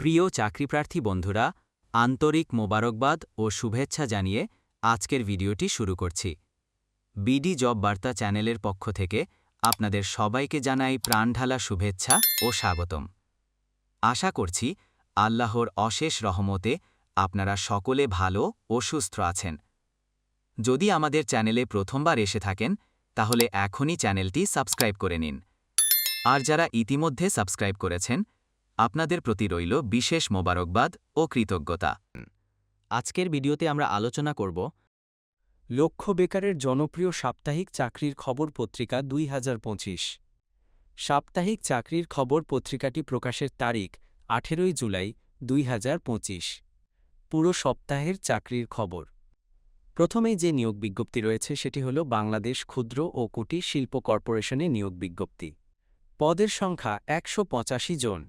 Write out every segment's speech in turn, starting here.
প্রিয় চাকরিপ্রার্থী বন্ধুরা, আন্তরিক মোবারকবাদ ও শুভেচ্ছা জানিয়ে আজকের ভিডিওটি শুরু করছি। বিডি জব বার্তা চ্যানেলের পক্ষ থেকে আপনাদের সবাইকে জানাই প্রাণঢালা শুভেচ্ছা ও স্বাগতম। আশা করছি আল্লাহর অশেষ রহমতে আপনারা সকলে ভালো ও সুস্থ আছেন। যদি আমাদের চ্যানেলে প্রথমবার এসে থাকেন, তাহলে এখনই চ্যানেলটি সাবস্ক্রাইব করে নিন। আর যারা ইতিমধ্যে সাবস্ক্রাইব করেছেন আপনাদের প্রতি রইল বিশেষ মোবারকবাদ ও কৃতজ্ঞতা। আজকের ভিডিওতে আমরা আলোচনা করব লক্ষ বেকারের জনপ্রিয় সাপ্তাহিক চাকরির খবর পত্রিকা দুই হাজার পঁচিশ। সাপ্তাহিক চাকরির খবর পত্রিকাটি প্রকাশের তারিখ আঠেরোই জুলাই দুই হাজার পঁচিশ। পুরো সপ্তাহের চাকরির খবর। প্রথমেই যে নিয়োগ বিজ্ঞপ্তি রয়েছে সেটি হল বাংলাদেশ ক্ষুদ্র ও কুটির শিল্প কর্পোরেশনে নিয়োগ বিজ্ঞপ্তি। পদের সংখ্যা একশো পঁচাশি জন।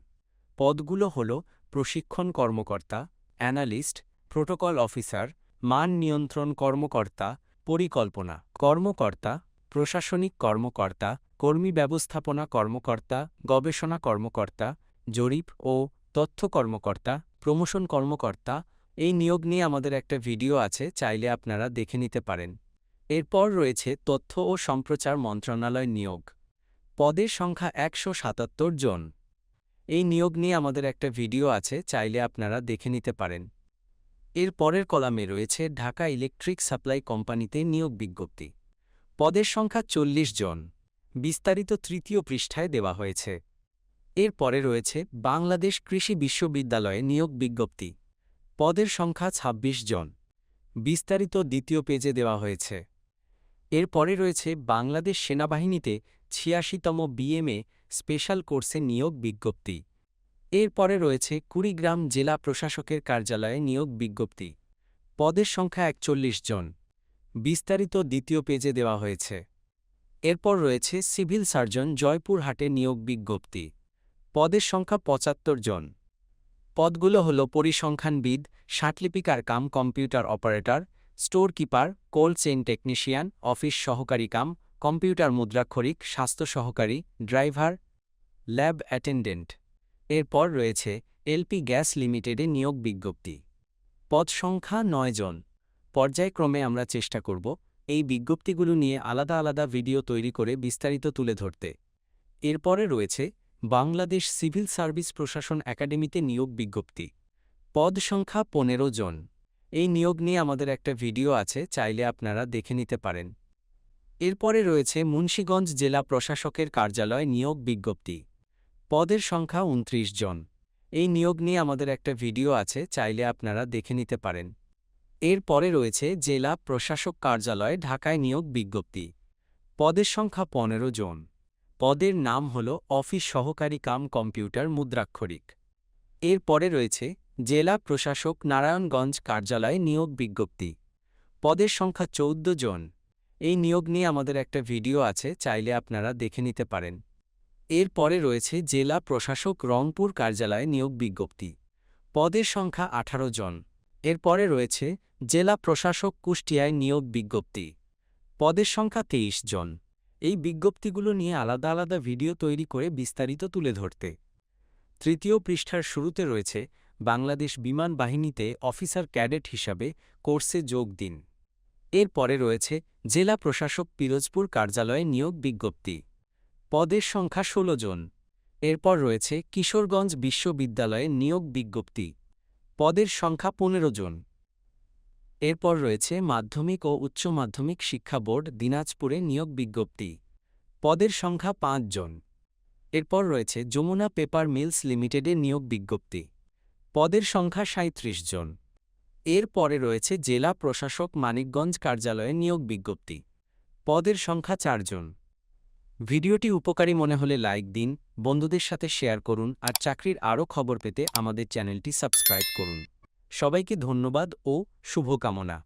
পদগুলো হল প্রশিক্ষণ কর্মকর্তা, অ্যানালিস্ট, প্রোটোকল অফিসার, মান নিয়ন্ত্রণ কর্মকর্তা, পরিকল্পনা কর্মকর্তা, প্রশাসনিক কর্মকর্তা, কর্মী ব্যবস্থাপনা কর্মকর্তা, গবেষণা কর্মকর্তা, জরিপ ও তথ্য কর্মকর্তা, প্রমোশন কর্মকর্তা। এই নিয়োগ নিয়ে আমাদের একটা ভিডিও আছে, চাইলে আপনারা দেখে নিতে পারেন। এরপর রয়েছে তথ্য ও সম্প্রচার মন্ত্রণালয় নিয়োগ। পদের সংখ্যা একশো সাতাত্তর জন। এই নিয়োগ নিয়ে আমাদের একটা ভিডিও আছে, চাইলে আপনারা দেখে নিতে পারেন। এর পরের কলামে রয়েছে, ঢাকা ইলেকট্রিক সাপ্লাই কোম্পানিতে নিয়োগ বিজ্ঞপ্তি। পদের সংখ্যা চল্লিশ জন। বিস্তারিত তৃতীয় পৃষ্ঠায় দেওয়া হয়েছে। এর পরে রয়েছে, বাংলাদেশ কৃষি বিশ্ববিদ্যালয়ে নিয়োগ বিজ্ঞপ্তি। পদের সংখ্যা ২৬ জন। বিস্তারিত দ্বিতীয় পেজে দেওয়া হয়েছে। এর পরে রয়েছে, বাংলাদেশ সেনাবাহিনীতে ছিয়াশিতম বিএমএ স্পেশাল কোর্সে নিয়োগ বিজ্ঞপ্তি। এরপরে রয়েছে কুড়িগ্রাম জেলা প্রশাসকের কার্যালয়ে নিয়োগ বিজ্ঞপ্তি। পদের সংখ্যা একচল্লিশ জন। বিস্তারিত দ্বিতীয় পেজে দেওয়া হয়েছে। এরপর রয়েছে সিভিল সার্জন জয়পুরহাটে নিয়োগ বিজ্ঞপ্তি। পদের সংখ্যা পঁচাত্তর জন। পদগুলো হল পরিসংখ্যানবিদ ষাটলিপিকার cum computer operator store keeper cold chain technician, office সহকারী কাম, কম্পিউটার মুদ্রাক্ষরিক, স্বাস্থ্য সহকারী, ড্রাইভার ল্যাব অ্যাটেন্ডেন্ট। এরপর রয়েছে এলপি গ্যাস লিমিটেডে নিয়োগ বিজ্ঞপ্তি। পদ সংখ্যা নয় জন। পর্যায়ক্রমে আমরা চেষ্টা করব এই বিজ্ঞপ্তিগুলো নিয়ে আলাদা আলাদা ভিডিও তৈরি করে বিস্তারিত তুলে ধরতে। এরপরে রয়েছে বাংলাদেশ সিভিল সার্ভিস প্রশাসন একাডেমিতে নিয়োগ বিজ্ঞপ্তি। পদ সংখ্যা পনেরো জন। এই নিয়োগ নিয়ে আমাদের একটা ভিডিও আছে, চাইলে আপনারা দেখে নিতে পারেন। এরপরে রয়েছে মুন্সীগঞ্জ জেলা প্রশাসকের কার্যালয় নিয়োগ বিজ্ঞপ্তি। পদের সংখ্যা উনত্রিশ জন। এই নিয়োগ নিয়ে আমাদের একটা ভিডিও আছে, চাইলে আপনারা দেখে নিতে পারেন। এর পরে রয়েছে জেলা প্রশাসক কার্যালয়ে, ঢাকায় নিয়োগ বিজ্ঞপ্তি। পদের সংখ্যা পনেরো জন। পদের নাম হল অফিস সহকারী কাম কম্পিউটার মুদ্রাক্ষরিক। এর পরে রয়েছে জেলা প্রশাসক নারায়ণগঞ্জ কার্যালয়ে নিয়োগ বিজ্ঞপ্তি। পদের সংখ্যা চৌদ্দ জন। এই নিয়োগ নিয়ে আমাদের একটা ভিডিও আছে, চাইলে আপনারা দেখে নিতে পারেন। এর পরে রয়েছে জেলা প্রশাসক রংপুর কার্যালয়ে নিয়োগ বিজ্ঞপ্তি। পদের সংখ্যা আঠারো জন। এরপরে রয়েছে জেলা প্রশাসক কুষ্টিয়ায় নিয়োগ বিজ্ঞপ্তি। পদের সংখ্যা তেইশ জন। এই বিজ্ঞপ্তিগুলো নিয়ে আলাদা আলাদা ভিডিও তৈরি করে বিস্তারিত তুলে ধরতে। তৃতীয় পৃষ্ঠার শুরুতে রয়েছে বাংলাদেশ বিমান বাহিনীতে অফিসার ক্যাডেট হিসাবে কোর্সে যোগ দিন। এর পরে রয়েছে জেলা প্রশাসক পিরোজপুর কার্যালয়ে নিয়োগ বিজ্ঞপ্তি। পদের সংখ্যা ১৬ জন। এরপর রয়েছে কিশোরগঞ্জ বিশ্ববিদ্যালয়ে নিয়োগ বিজ্ঞপ্তি। পদের সংখ্যা পনেরো জন। এরপর রয়েছে মাধ্যমিক ও উচ্চ মাধ্যমিক শিক্ষা বোর্ড দিনাজপুরে নিয়োগ বিজ্ঞপ্তি। পদের সংখ্যা পাঁচ জন। এরপর রয়েছে যমুনা পেপার মিলস লিমিটেডে নিয়োগ বিজ্ঞপ্তি। পদের সংখ্যা সাঁত্রিশ জন। এর পরে রয়েছে জেলা প্রশাসক মানিকগঞ্জ কার্যালয়ে নিয়োগ বিজ্ঞপ্তি। পদের সংখ্যা চারজন ভিডিওটি উপকারী মনে হলে লাইক দিন, বন্ধুদের সাথে শেয়ার করুন আর চাকরির আরও খবর পেতে আমাদের চ্যানেলটি সাবস্ক্রাইব করুন। সবাইকে ধন্যবাদ ও শুভকামনা।